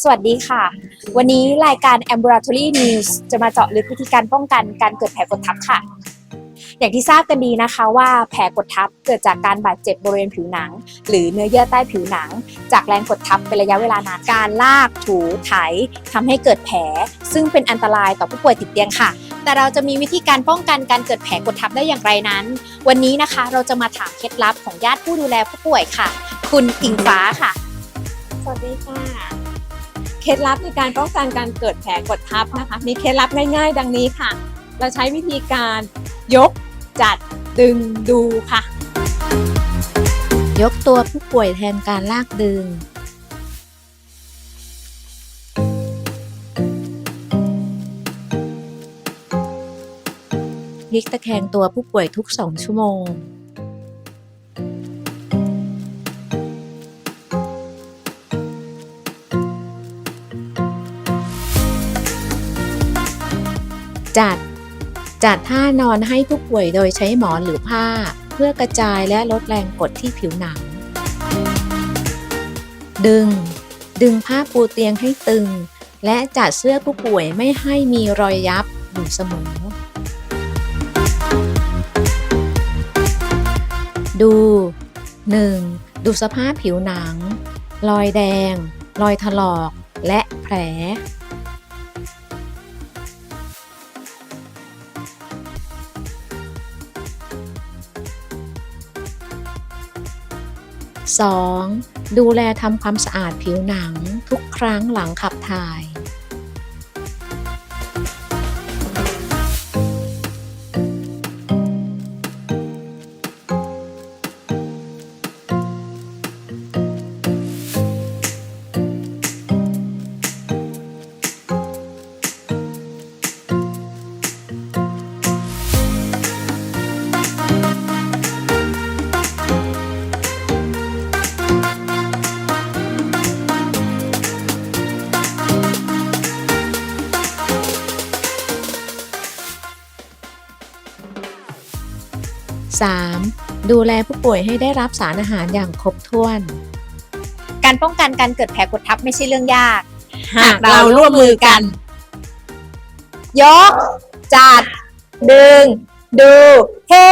สวัสดีค่ะ วันนี้รายการ Ambulatory News จะมาเจาะลึกวิธีการป้องกันการเกิดแผลกดทับค่ะ อย่างที่ทราบกันดีนะคะว่าแผลกดทับเกิดจากการบาดเจ็บบริเวณผิวหนัง หรือเนื้อเยื่อใต้ผิวหนัง จากแรงกดทับเป็นระยะเวลานานการลาก ถูไถทำให้เกิดแผล ซึ่งเป็นอันตรายต่อผู้ป่วยติดเตียงค่ะ แต่เราจะมีวิธีการป้องกันการเกิดแผลกดทับได้อย่างไรนั้น วันนี้นะคะเราจะมาถามเคล็ดลับของญาติผู้ดูแลผู้ป่วยค่ะ คุณอิงฟ้าค่ะ สวัสดีค่ะ เคล็ดลับในการป้องกันการเกิดแผลกดทับนะคะ มีเคล็ดลับง่ายๆ ดังนี้ค่ะ เราใช้วิธีการยกจัดดึงดูค่ะ ยกตัวผู้ป่วยแทนการลากดึง พลิกตะแคงตัวผู้ป่วยทุก 2 ชั่วโมง จัด จัดท่านอนให้ผู้ป่วยโดยใช้หมอนหรือผ้า เพื่อกระจายและลดแรงกดที่ผิวหนัง ดึง ดึงผ้าปูเตียงให้ตึง และจัดเสื้อผู้ป่วยไม่ให้มีรอยยับอยู่เสมอ ดู 1. ดูสภาพผิวหนัง รอยแดง รอยถลอก และแผล 2. ดูแลทำความสะอาดผิวหนังทุกครั้งหลังขับถ่าย 3. ดูแลผู้ป่วยให้ได้รับสารอาหารอย่างครบถ้วน การป้องกันการเกิดแผลกดทับไม่ใช่เรื่องยาก หากเราร่วมมือกัน ยก จัด ดึง ดู เฮ้